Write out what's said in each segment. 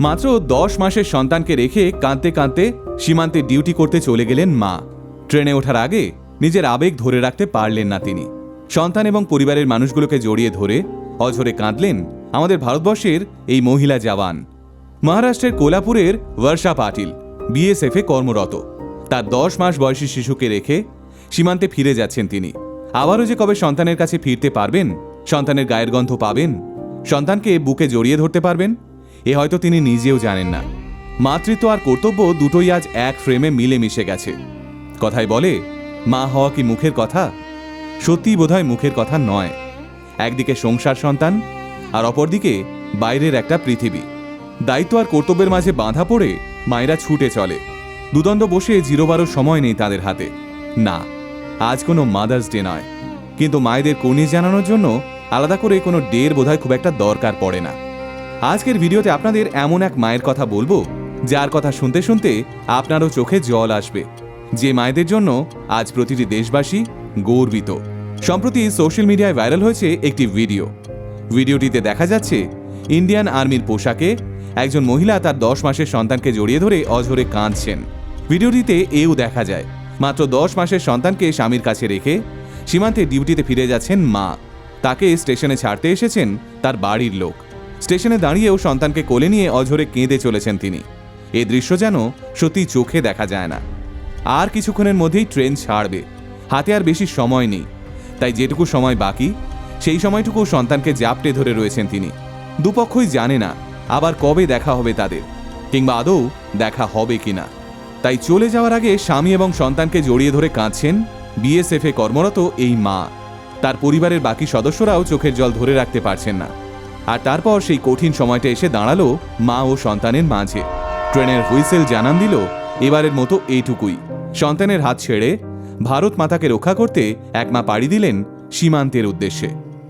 মাত্র দশ মাসের সন্তানকে রেখে কাঁদতে কাঁদতে সীমান্তে ডিউটি করতে চলে গেলেন মা। ট্রেনে ওঠার আগে নিজের আবেগ ধরে রাখতে পারলেন না তিনি। সন্তান এবং পরিবারের মানুষগুলোকে জড়িয়ে ধরে অঝরে কাঁদলেন আমাদের ভারতবর্ষের এই মহিলা জওয়ান। মহারাষ্ট্রের কোলাপুরের বর্ষা পাটিল বিএসএফে কর্মরত। তার দশ মাস বয়সী শিশুকে রেখে সীমান্তে ফিরে যাচ্ছেন তিনি। আবারও যে কবে সন্তানের কাছে ফিরতে পারবেন, সন্তানের গায়ের গন্ধ পাবেন, সন্তানকে বুকে জড়িয়ে ধরতে পারবেন এ হয়তো তিনি নিজেও জানেন না। মাতৃত্ব আর কর্তব্য দুটোই আজ এক ফ্রেমে মিলে মিশে গেছে। কথায় বলে, মা হওয়া কি মুখের কথা? সত্যিই বোধহয় মুখের কথা নয়। একদিকে সংসার সন্তান, আর অপরদিকে বাইরের একটা পৃথিবী। দায়িত্ব আর কর্তব্যের মাঝে বাঁধা পড়ে মায়েরা ছুটে চলে। দুদণ্ড বসে জিরোবারও সময় নেই তাদের হাতে। না, আজ কোনো মাদার্স ডে নয়। কিন্তু মায়েদের কর্নিশ জানানোর জন্য আলাদা করে কোনো ডের বোধহয় খুব একটা দরকার পড়ে না। আজকের ভিডিওতে আপনাদের এমন এক মায়ের কথা বলব, যার কথা শুনতে শুনতে আপনারও চোখে জল আসবে। যে মায়েদের জন্য আজ প্রতিটি দেশবাসী গর্বিত। সম্প্রতি সোশ্যাল মিডিয়ায় ভাইরাল হয়েছে একটি ভিডিও। ভিডিওটিতে দেখা যাচ্ছে, ইন্ডিয়ান আর্মির পোশাকে একজন মহিলা তার দশ মাসের সন্তানকে জড়িয়ে ধরে অঝরে কাঁদছেন। ভিডিওটিতে এও দেখা যায়, মাত্র দশ মাসের সন্তানকে স্বামীর কাছে রেখে সীমান্তে ডিউটিতে ফিরে যাচ্ছেন মা। তাকে স্টেশনে ছাড়তে এসেছেন তার বাড়ির লোক। স্টেশনে দাঁড়িয়েও সন্তানকে কোলে নিয়ে অঝরে কেঁদে চলেছেন তিনি। এ দৃশ্য যেন সত্যি চোখে দেখা যায় না। আর কিছুক্ষণের মধ্যেই ট্রেন ছাড়বে। হাতে আর বেশি সময় নেই। তাই যেটুকু সময় বাকি, সেই সময়টুকু সন্তানকে জাপটে ধরে রয়েছেন তিনি। দুপক্ষই জানে না আবার কবে দেখা হবে তাদের, কিংবা আদৌ দেখা হবে কিনা তাই চলে যাওয়ার আগে স্বামী এবং সন্তানকে জড়িয়ে ধরে কাঁদছেন বিএসএফে কর্মরত এই মা। তার পরিবারের বাকি সদস্যরাও চোখের জল ধরে রাখতে পারছেন না। আর তারপর সেই কঠিন সময়টা এসে দাঁড়াল মা ও সন্তানের মাঝে। ট্রেনের হুইসেল জানান দিল, এবারের মতো এইটুকুই। সন্তানের হাত ছেড়ে ভারত মাতাকে রক্ষা করতে এক মা পাড়ি দিলেন সীমান্তের উদ্দেশ্যে।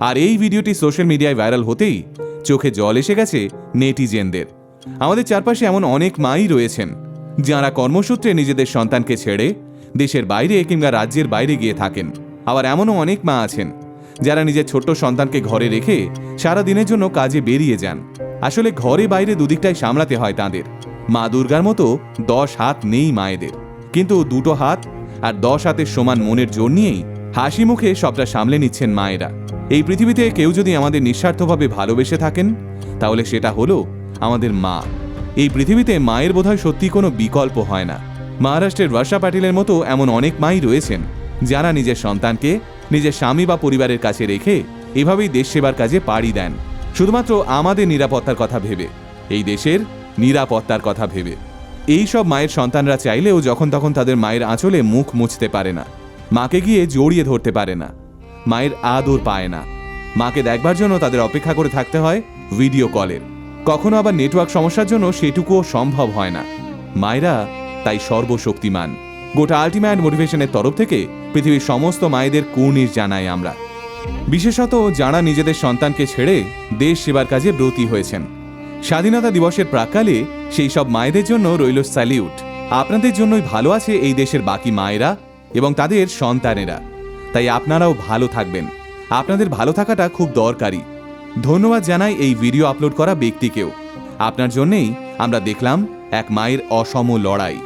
আর এই ভিডিওটি সোশ্যাল মিডিয়ায় ভাইরাল হতেই চোখে জল এসে গেছে নেটিজেনদের। আমাদের চারপাশে এমন অনেক মাই রয়েছেন, যাঁরা কর্মসূত্রে নিজেদের সন্তানকে ছেড়ে দেশের বাইরে কিংবা রাজ্যের বাইরে গিয়ে থাকেন। আবার এমনও অনেক মা আছেন যারা নিজের ছোট্ট সন্তানকে ঘরে রেখে সারা দিনের জন্য কাজে বেরিয়ে যান। আসলে ঘরে বাইরে দুদিকটাই সামলাতে হয় তাদের। মা দুর্গার মতো দশ হাত নেই মায়েদের। কিন্তু দুটো হাত আর দশ হাতের সমান মনের জোর নিয়েই হাসি মুখে সবটা সামলে নিচ্ছেন মায়েরা। এই পৃথিবীতে কেউ যদি আমাদের নিঃস্বার্থভাবে ভালোবেসে থাকেন, তাহলে সেটা হলো আমাদের মা। এই পৃথিবীতে মায়ের বোধহয় সত্যি কোনো বিকল্প হয় না। মহারাষ্ট্রের বর্ষা পাটিলের মতো এমন অনেক মাই রয়েছেন, যারা নিজের সন্তানকে নিজের স্বামী বা পরিবারের কাছে রেখে এভাবেই দেশ সেবার কাজে পাড়ি দেন। শুধুমাত্র আমাদের নিরাপত্তার কথা ভেবে, এই দেশের নিরাপত্তার কথা ভেবে। এই সব মায়ের সন্তানরা চাইলেও যখন তখন তাদের মায়ের আঁচলে মুখ মুছতে পারে না। মাকে গিয়ে জড়িয়ে ধরতে পারে না। মায়ের আদর পায় না। মাকে দেখবার জন্য তাদের অপেক্ষা করে থাকতে হয় ভিডিও কলের। কখনো আবার নেটওয়ার্ক সমস্যার জন্য সেটুকুও সম্ভব হয় না। মায়েরা তাই সর্বশক্তিমান। গোটা আলটিমেট মোটিভেশনের তরফ থেকে পৃথিবীর সমস্ত মায়েদের কুর্নিশ জানাই আমরা। বিশেষত যারা নিজেদের সন্তানকে ছেড়ে দেশ সেবার কাজে ব্রতী হয়েছেন। স্বাধীনতা দিবসের প্রাককালে সেই সব মায়েদের জন্য রইল স্যালিউট। আপনাদের জন্যই ভালো আছে এই দেশের বাকি মায়েরা এবং তাদের সন্তানেরা। তাই আপনারাও ভালো থাকবেন। আপনাদের ভালো থাকাটা খুব দরকারি। ধন্যবাদ জানাই এই ভিডিও আপলোড করা ব্যক্তিকেও। আপনার জন্যেই আমরা দেখলাম এক মায়ের অসম লড়াই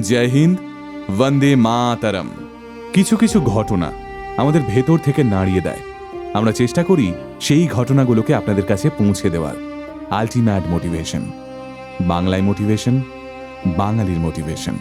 জয় হিন্দ। বন্দে মাতরম। কিছু কিছু ঘটনা আমাদের ভেতর থেকে নাড়িয়ে দেয়। আমরা চেষ্টা করি সেই ঘটনাগুলোকে আপনাদের কাছে পৌঁছে দেওয়ার। Ultimate motivation. বাংলায় মোটিভেশন, বাঙালির মোটিভেশন।